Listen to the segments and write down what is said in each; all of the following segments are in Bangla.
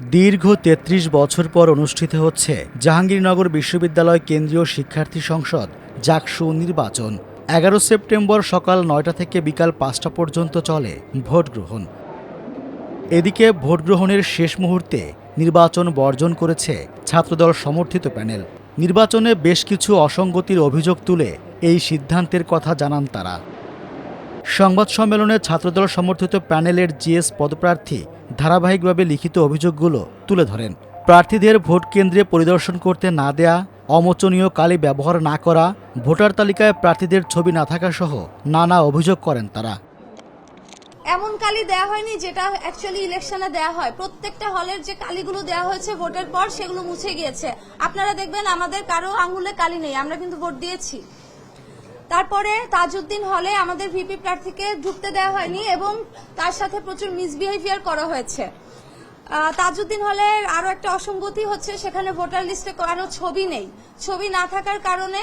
দীর্ঘ ৩৩ বছর পর অনুষ্ঠিত হচ্ছে জাহাঙ্গীরনগর বিশ্ববিদ্যালয় কেন্দ্রীয় শিক্ষার্থী সংসদ জাকসু নির্বাচন। এগারো সেপ্টেম্বর সকাল নয়টা থেকে বিকাল পাঁচটা পর্যন্ত চলে ভোট গ্রহণ। এদিকে ভোট গ্রহণের শেষ মুহূর্তে নির্বাচন বর্জন করেছে ছাত্রদল সমর্থিত প্যানেল। নির্বাচনে বেশ কিছু অসঙ্গতির অভিযোগ তুলে এই সিদ্ধান্তের কথা জানান তারা। সংবাদ সম্মেলনে ছাত্রদল সমর্থিত প্যানেলের জিএস পদপ্রার্থী ধারাবাহিকভাবে লিখিত অভিযোগগুলো তুলে ধরেন। প্রার্থীদের ভোট কেন্দ্রে পরিদর্শন করতে না দেয়া, অমোচনীয় কালি ব্যবহার না করা, ভোটার তালিকায় প্রার্থীদের ছবি না থাকা সহ নানা অভিযোগ করেন তারা। এমন কালি দেয়া হয়নি যেটা অ্যাকচুয়ালি ইলেকশনে দেয়া হয়। প্রত্যেকটা হলের যে কালিগুলো দেয়া হয়েছে ভোটের পর সেগুলো মুছে গিয়েছে। আপনারা দেখবেন আমাদের কারও আঙুলে কালি নেই, আমরা কিন্তু ভোট দিয়েছি। তারপরে তাজউদ্দিন হলে আমাদের ভিপি প্রার্থীকে ঢুকতে দেওয়া হয়নি এবং তার সাথে প্রচুর মিসবিহেভিয়ার করা হয়েছে। তাজউদ্দিন হলে আরও একটা অসঙ্গতি হচ্ছে সেখানে ভোটার লিস্টে কারও ছবি নেই। ছবি না থাকার কারণে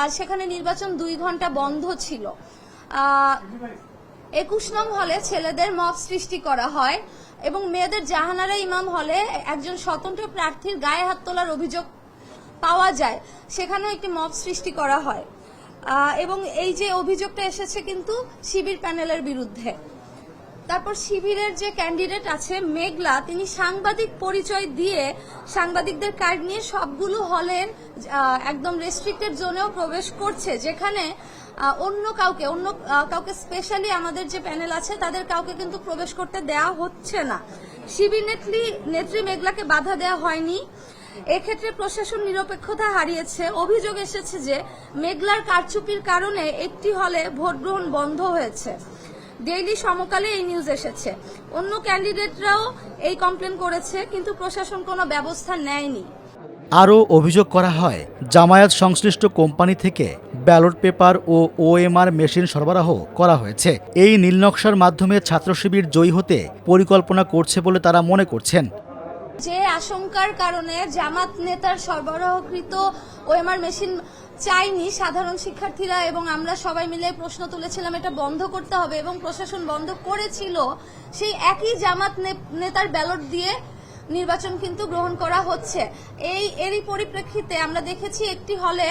আহ, সেখানে নির্বাচন দুই ঘণ্টা বন্ধ ছিল। একুশ নং হলে ছেলেদের মব সৃষ্টি করা হয় এবং মেয়েদের জাহানারা ইমাম হলে একজন স্বতন্ত্র প্রার্থীর গায়ে হাত তোলার অভিযোগ পাওয়া যায়। সেখানেও একটি মব সৃষ্টি করা হয়। এবং এই যে অভিযোগটা এসেছে কিন্তু শিবির প্যানেলের বিরুদ্ধে। তারপর শিবিরের যে ক্যান্ডিডেট আছে মেঘলা, তিনি সাংবাদিক পরিচয় দিয়ে সাংবাদিকদের কার্ড নিয়ে সবগুলো হলের একদম রেস্ট্রিক্টেড জোনেও প্রবেশ করছে, যেখানে অন্য কাউকে অন্য কাউকে স্পেশালি আমাদের যে প্যানেল আছে, তাদের কাউকে কিন্তু প্রবেশ করতে দেওয়া হচ্ছে না। শিবির নেত্রী নেত্রী মেঘলাকে বাধা দেওয়া হয়নি। এক্ষেত্রে প্রশাসন নিরপেক্ষতা হারিয়েছে। অভিযোগ এসেছে যে মেঘলার কারচুপির কারণে একটি হলে ভোট গ্রহণ বন্ধ হয়েছে। ডেইলি সমকালে এই নিউজ এসেছে। অন্য ক্যান্ডিডেটরাও এই কমপ্লেন করেছে, কিন্তু প্রশাসন কোনো ব্যবস্থা নেয়নি। আরও অভিযোগ করা হয়, জামায়াত সংশ্লিষ্ট কোম্পানি থেকে ব্যালট পেপার ও ওএমআর মেশিন সরবরাহ করা হয়েছে। এই নীলনকশার মাধ্যমে ছাত্র শিবির জয়ী হতে পরিকল্পনা করছে বলে তারা মনে করছেন। যে আশঙ্কার কারণে জামাত নেতার সরবরাহকৃত ওএমআর মেশিন চাইনি সাধারণ শিক্ষার্থীরা এবং আমরা সবাই মিলে প্রশ্ন তুলেছিলাম এটা বন্ধ করতে হবে এবং প্রশাসন বন্ধ করেছিল, সেই একই জামাত নেতার ব্যালট দিয়ে নির্বাচন কিন্তু গ্রহণ করা হচ্ছে। এই, এরই পরিপ্রেক্ষিতে আমরা দেখেছি একটি হলে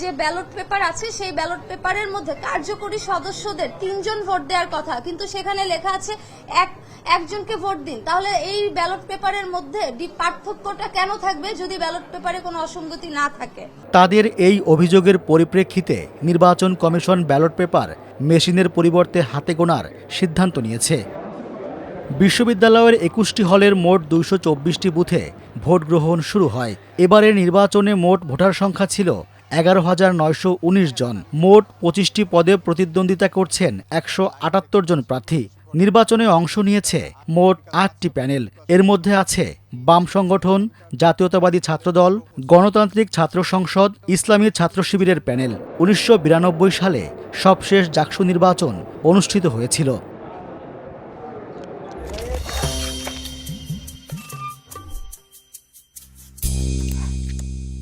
যে ব্যালট পেপার আছে, সেই ব্যালট পেপারের মধ্যে কার্যকরী সদস্যদের তিনজন ভোট দেওয়ার কথা। কিন্তু সেখানে লেখা আছে, এক, একজনকে ভোট দিন। তাহলে এই ব্যালট পেপারের মধ্যে পার্থক্যটা কেন থাকবে যদি ব্যালট পেপারে কোনো অসঙ্গতি না থাকে? তাদের এই অভিযোগের পরিপ্রেক্ষিতে নির্বাচন কমিশন ব্যালট পেপার মেশিনের পরিবর্তে হাতে গোনার সিদ্ধান্ত নিয়েছে। বিশ্ববিদ্যালয়ের একুশটি হলের মোট দুইশো চব্বিশটি বুথে ভোট গ্রহণ শুরু হয়। এবারের নির্বাচনে মোট ভোটার সংখ্যা ছিল এগারো হাজার নয়শো উনিশ জন। মোট পঁচিশটি পদে প্রতিদ্বন্দ্বিতা করছেন একশো আটাত্তর জন প্রার্থী। নির্বাচনে অংশ নিয়েছে মোট আটটি প্যানেল। এর মধ্যে আছে বাম সংগঠন, জাতীয়তাবাদী ছাত্রদল, গণতান্ত্রিক ছাত্র সংসদ, ইসলামী ছাত্র শিবিরের প্যানেল। উনিশশো বিরানব্বই সালে সবশেষ জাকসু নির্বাচন অনুষ্ঠিত হয়েছিল।